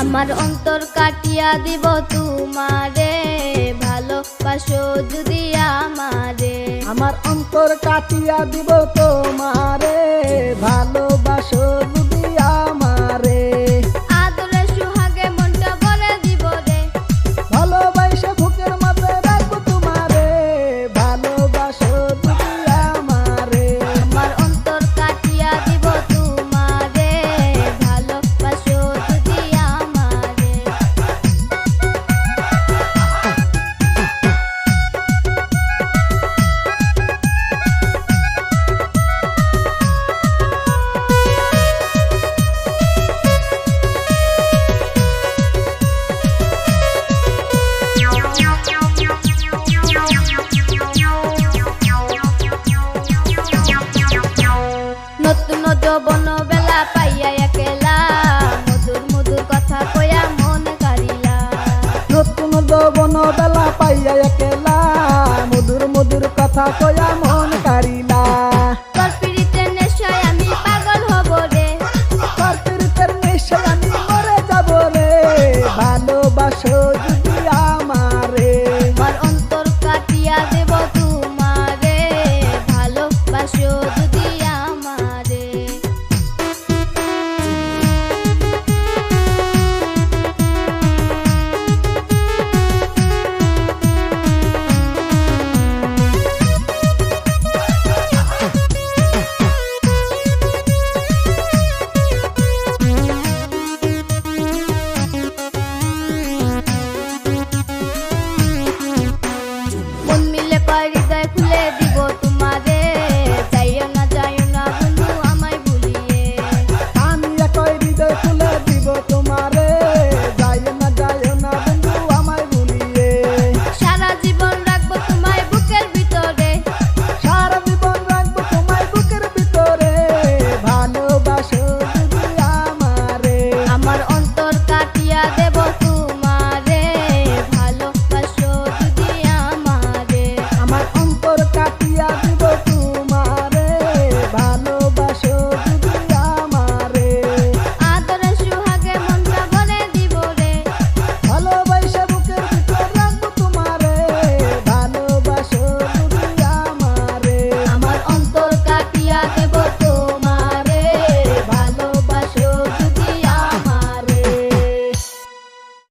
আমারে অন্তর কাটিয়া দিব তোমারে ভালোবাসো দিয়া মারে আমার অন্তর কাটিয়া দিব তোমারে। বনবেলা পাইয়া একলা। মধুর মধুর কথা কয়া মন কারিলা নতুন বনবেলা পাইয়া একলা মধুর মধুর কথা কয়া মন কারিলা ভালোবাসো